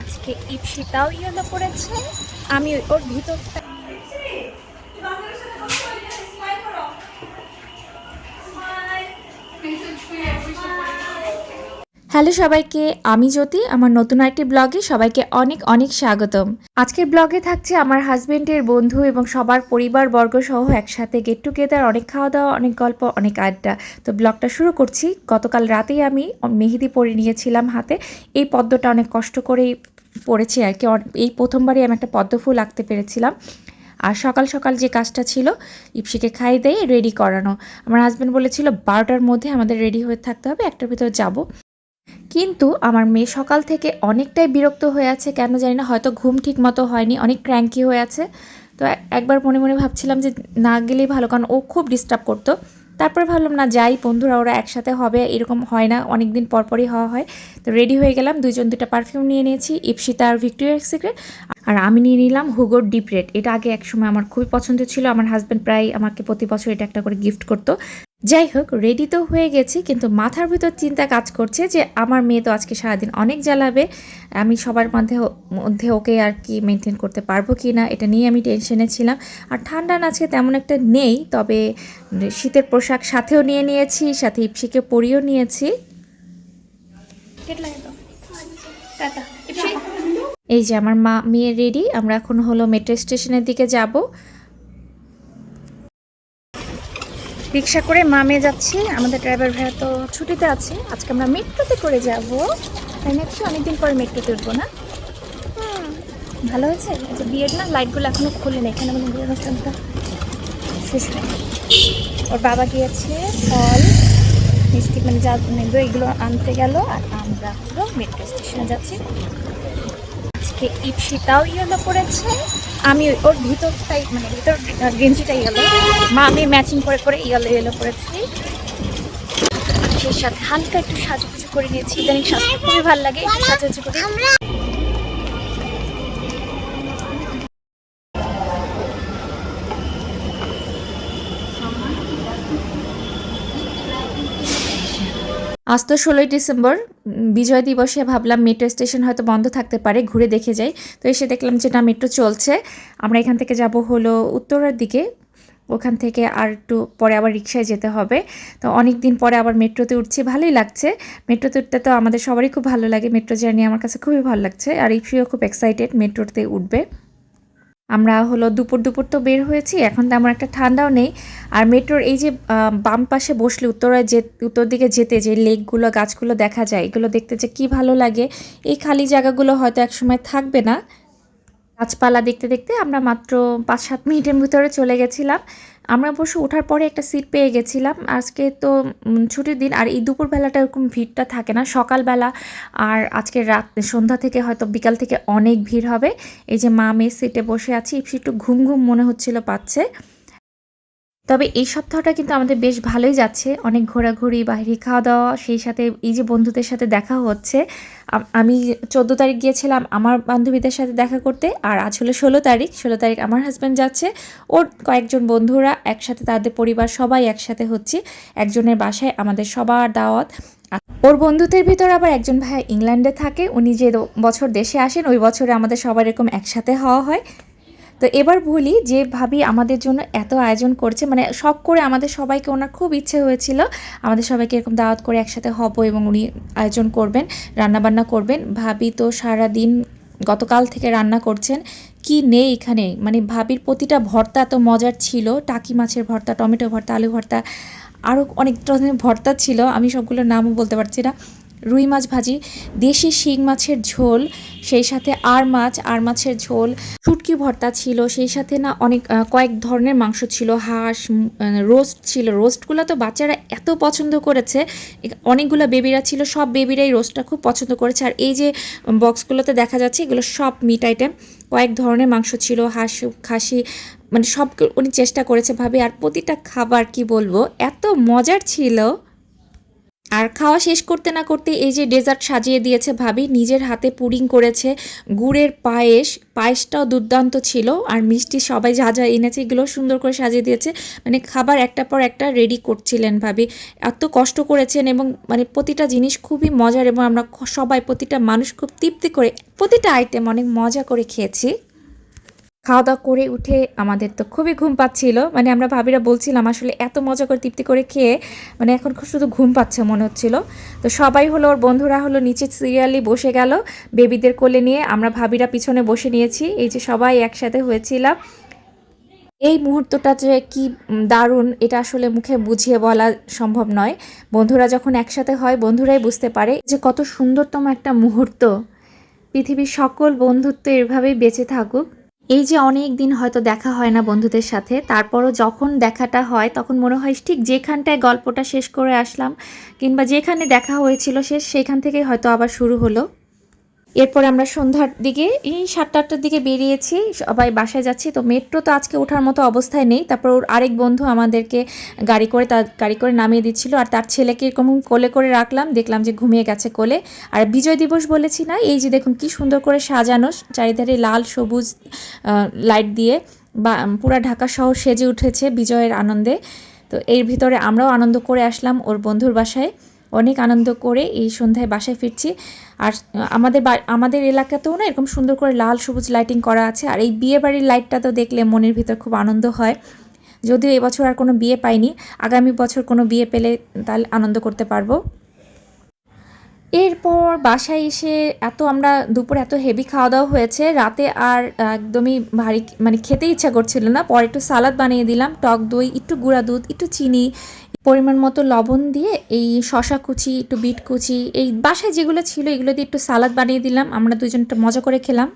আজকে ইপসিতাও ইয়েলো পড়েছে আমি ওর ভিতরটা হ্যালো সবাইকে, আমি জ্যোতি, আমার নতুন একটি ব্লগে সবাইকে অনেক অনেক স্বাগতম। আজকের ব্লগে থাকছে আমার হাজবেন্ডের বন্ধু এবং সবার পরিবার বর্গ সহ একসাথে গেট টুগেদার অনেক খাওয়া দাওয়া অনেক গল্প, অনেক আড্ডা। তো ব্লগটা শুরু করছি। গতকাল রাতেই আমি মেহেদি পরে নিয়েছিলাম হাতে। এই পদ্মটা অনেক কষ্ট করেই পড়েছি আর কি। এই প্রথমবারই আমি একটা পদ্ম ফুল আঁকতে পেরেছিলাম। আর সকাল সকাল যে কাজটা ছিল, ইপসিকে খাই দিয়ে রেডি করানো। আমার হাজব্যান্ড বলেছিল, বারোটার মধ্যে আমাদের রেডি হয়ে থাকতে হবে, একটার ভিতর যাব। কিন্তু আমার মেয়ে সকাল থেকে অনেকটাই বিরক্ত হয়ে আছে, কেন জানি না, হয়তো ঘুম ঠিক মতো হয়নি, অনেক ক্র্যাঙ্কি হয়ে আছে। তো একবার মনে মনে ভাবছিলাম যে না গেলেই ভালো, কারণ ও খুব ডিস্টার্ব করতো। তারপরে ভাবলাম, না, যাই, বন্ধুরা, ওরা একসাথে হবে, এরকম হয় না অনেক দিন পরপরই হওয়া হয়। তো রেডি হয়ে গেলাম দুজন দুটা পারফিউম নিয়ে নিয়েছি, ইপসিতা আর ভিক্টোরিয়ার সিক্রেট আর আমি নিয়ে নিলাম হুগোর ডিপ রেড এটা আগে একসময় আমার খুবই পছন্দ ছিল, আমার হাজব্যান্ড প্রায় আমাকে প্রতি বছর এটা একটা করে গিফট করতো। যাই হোক রেডি তো হয়ে গেছি কিন্তু মাথার ভিতর চিন্তা কাজ করছে যে আমার মেয়ে তো আজকে সারাদিন অনেক জ্বালাবে আমি সবার মধ্যে মধ্যে ওকে আর কি মেনটেন করতে পারব কি না এটা নিয়ে আমি টেনশনে ছিলাম। আর ঠান্ডা না আজকে তেমন একটা নেই তবে শীতের পোশাক সাথেও নিয়ে নিয়েছি সাথে ইপসিকে পরিয়েও নিয়েছি। এই যে আমার মা মেয়ে রেডি আমরা এখন হলো মেট্রো স্টেশনের দিকে যাব। রিক্সা করে মামে যাচ্ছি। আমাদের ড্রাইভার ভাইয়া তো ছুটিতে আছে। আজকে আমরা মেট্রোতে করে যাব। তাই নাকি অনেকদিন পরে মেট্রোতে উঠবো না। ভালো হয়েছে? আচ্ছা বিয়ের না লাইটগুলো এখনও খুলে নেই। এখানে আমাদের বিয়ের অনুষ্ঠানটা শেষ হয়নি। ওর বাবা গিয়েছে, ফল, মিষ্টি মানে যা নেবে এগুলো আনতে গেল। আর আমরা হলো মেট্রো স্টেশনে যাচ্ছি। আজকে ইপসিতাও ইয়েলো পড়েছে। আমি ওর ভিতরটাই মানে ভিতর গেঞ্জিটাই গেঞ্জিটা ইয়েলো মা, আমি ম্যাচিং করে করে ইয়েলো ইয়েলো করেছি সেই সাথে হালকা একটু সাজু করে নিয়েছি। ইদানিং স্বাস্থ্য খুবই ভালো লাগে সাজু করে। আজ তো ষোলোই ডিসেম্বর বিজয় দিবসে ভাবলাম মেট্রো স্টেশন হয়তো বন্ধ থাকতে পারে, ঘুরে দেখে যাই। তো এসে দেখলাম যে না মেট্রো চলছে। আমরা এখান থেকে যাব হলো উত্তরের দিকে। ওখান থেকে আর একটু পরে আবার রিক্সায় যেতে হবে। তো অনেক দিন পরে আবার মেট্রোতে উঠছি, ভালোই লাগছে। মেট্রোতে উঠতে তো আমাদের সবারই খুব ভালো লাগে। মেট্রো জার্নি আমার কাছে খুবই ভালো লাগছে। আর ইফিও খুব এক্সাইটেড মেট্রোতে উঠবে। আমরা হলো দুপুর দুপুর তো বের হয়েছি, এখন তেমন একটা ঠান্ডাও নেই। আর মেট্রোর এই যে বাম পাশে বসলে, উত্তরে যে, উত্তর দিকে যেতে যে লেকগুলো, গাছগুলো দেখা যায়, এগুলো দেখতে যে কি ভালো লাগে, এই খালি জায়গাগুলো হয়তো একসময় থাকবে না। গাছপালা দেখতে দেখতে আমরা মাত্র পাঁচ সাত মিনিটের ভিতরে চলে গেছিলাম। আমরা অবশ্য ওঠার পরে একটা সিট পেয়ে গেছিলাম। আজকে তো ছুটির দিন আর এই দুপুরবেলাটা এরকম ভিড়টা থাকে না। সকালবেলা আর আজকে রাত, সন্ধ্যা থেকে হয়তো বিকাল থেকে অনেক ভিড় হবে। এই যে মা মেয়ে সিটে বসে আছি, একটু ঘুম ঘুম মনে হচ্ছিল পাচ্ছে। তবে এই সপ্তাহটা কিন্তু আমাদের বেশ ভালোই যাচ্ছে। অনেক ঘোরাঘুরি, বাইরে খাওয়া দাওয়া সেই সাথে এই যে বন্ধুদের সাথে দেখা হচ্ছে, আমি চোদ্দ তারিখ গিয়েছিলাম আমার বান্ধবীদের সাথে দেখা করতে, আর আজ হলো ষোলো তারিখ ষোলো তারিখ আমার হাজব্যান্ড যাচ্ছে। ওর কয়েকজন বন্ধুরা একসাথে, তাদের পরিবার সবাই একসাথে হচ্ছে, একজনের বাসায় আমাদের সবার দাওয়াত। ওর বন্ধুদের ভিতর আবার একজন ভাই ইংল্যান্ডে থাকে, উনি যে বছর দেশে আসেন, ওই বছরে আমাদের সবার এরকম একসাথে হওয়া হয়। তো এবার বলি যে ভাবি আমাদের জন্য এত আয়োজন করছে মানে শখ করে আমাদের সবাইকে ওনার খুব ইচ্ছে হয়েছিল। আমাদের সবাইকে এরকম দাওয়াত করে একসাথে হব এবং উনি আয়োজন করবেন, রান্নাবান্না করবেন। ভাবি তো সারা দিন গতকাল থেকে রান্না করছেন, কি নেই এখানে? মানে ভাবির প্রতিটা ভর্তা এত মজার ছিল, টাকি মাছের ভর্তা, টমেটো ভর্তা, আলু ভর্তা আরও অনেক ধরনের ভর্তা ছিল, আমি সবগুলোর নামও বলতে পারছি না। রুই মাছ ভাজি, দেশি শিং মাছের ঝোল, সেই সাথে আর মাছ, আর মাছের ঝোল, শুটকি ভর্তা ছিল, সেই সাথে না অনেক কয়েক ধরনের মাংস ছিল, হাঁস রোস্ট ছিল। রোস্টগুলো তো বাচ্চারা এত পছন্দ করেছে অনেকগুলো বেবিরা ছিল, সব বেবিরাই রোস্টটা খুব পছন্দ করেছে। আর এই যে বক্সগুলোতে দেখা যাচ্ছে, এগুলো সব মিট আইটেম কয়েক ধরনের মাংস ছিল, হাঁস, খাসি মানে সব উনি চেষ্টা করেছে ভাবে, আর প্রতিটা খাবার, কি বলব, এত মজার ছিল। আর খাওয়া শেষ করতে না করতে এই যে ডেজার্ট সাজিয়ে দিয়েছে ভাবি, নিজের হাতে পুডিং করেছে। গুড়ের পায়েস, পায়েসটাও দুর্দান্ত ছিল আর মিষ্টি সবাই যা যা এনেছে এগুলো সুন্দর করে সাজিয়ে দিয়েছে। মানে খাবার একটা পর একটা রেডি করছিলেন ভাবি। এত কষ্ট করেছেন এবং মানে প্রতিটা জিনিস খুবই মজার এবং আমরা সবাই প্রতিটা মানুষ খুব তৃপ্তি করে, প্রতিটা আইটেম অনেক মজা করে খেয়েছি। খাওয়া দাওয়া করে উঠে আমাদের তো খুবই ঘুম পাচ্ছিল। মানে আমরা ভাবিরা বলছিলাম, আসলে এত মজা করে তৃপ্তি করে খেয়ে মানে এখন খুব শুধু ঘুম পাচ্ছে মনে হচ্ছিল। তো সবাই হলো, ওর বন্ধুরা হলো নিচে সিরিয়ালি বসে গেল, বেবিদের কোলে নিয়ে। আমরা ভাবিরা পিছনে বসে নিয়েছি। এই যে সবাই একসাথে হয়েছিলাম। এই মুহূর্তটা যে কি দারুণ, এটা আসলে মুখে বুঝিয়ে বলা সম্ভব নয়। বন্ধুরা যখন একসাথে হয়, বন্ধুরাই বুঝতে পারে যে কত সুন্দরতম একটা মুহূর্ত। পৃথিবীর সকল বন্ধুত্ব এভাবেই বেঁচে থাকুক। এই যে অনেক দিন হয়তো দেখা হয় না বন্ধুদের সাথে, তারপরও যখন দেখাটা হয় তখন মনে হয় ঠিক যেখানটায় গল্পটা শেষ করে আসলাম কিংবা যেখানে দেখা হয়েছিল শেষ সেখান থেকেই হয়তো আবার শুরু হলো। এরপর আমরা সন্ধ্যার দিকে, এই সাতটা আটটার দিকে বেরিয়েছি, সবাই বাসায় যাচ্ছি। তো মেট্রো তো আজকে ওঠার মতো অবস্থায় নেই। তারপর ওর আরেক বন্ধু আমাদেরকে গাড়ি করে তার, গাড়ি করে নামিয়ে দিচ্ছিল। আর তার ছেলেকে এরকম কোলে করে রাখলাম, দেখলাম যে ঘুমিয়ে গেছে কোলে। আর বিজয় দিবস বলেছি না, এই যে দেখুন কি সুন্দর করে সাজানো, চারিধারে লাল, সবুজ লাইট দিয়ে বা, পুরা ঢাকা শহর সেজে উঠেছে বিজয়ের আনন্দে। তো এর ভিতরে আমরাও আনন্দ করে আসলাম ওর বন্ধুর বাসায়। অনেক আনন্দ করে এই সন্ধ্যায় বাসায় ফিরছি। আর, আমাদের আমাদের এলাকাতেও না এরকম সুন্দর করে লাল সবুজ লাইটিং করা আছে। আর এই বিয়ে বাড়ির লাইটটা তো দেখলে মনের ভিতর খুব আনন্দ হয়। যদিও এবছর আর কোনো বিয়ে পাইনি। আগামী বছর কোনো বিয়ে পেলে তাহলে আনন্দ করতে পারব। এরপর বাসায় এসে এত আমরা দুপুরে এত হেভি খাওয়া দাওয়া হয়েছে। রাতে আর একদমই ভারী মানে খেতে ইচ্ছা করছিল না। পরে একটু সালাদ বানিয়ে দিলাম। টক দই, একটু গুঁড়া দুধ, একটু চিনি পরিমাণ মতো লবণ দিয়ে এই শশা কুচি, একটু বিট কুচি, এই বাসায় যেগুলো ছিল এগুলো দিয়ে একটু সালাদ বানিয়ে দিলাম। আমরা দুজন একটু মজা করে খেলাম।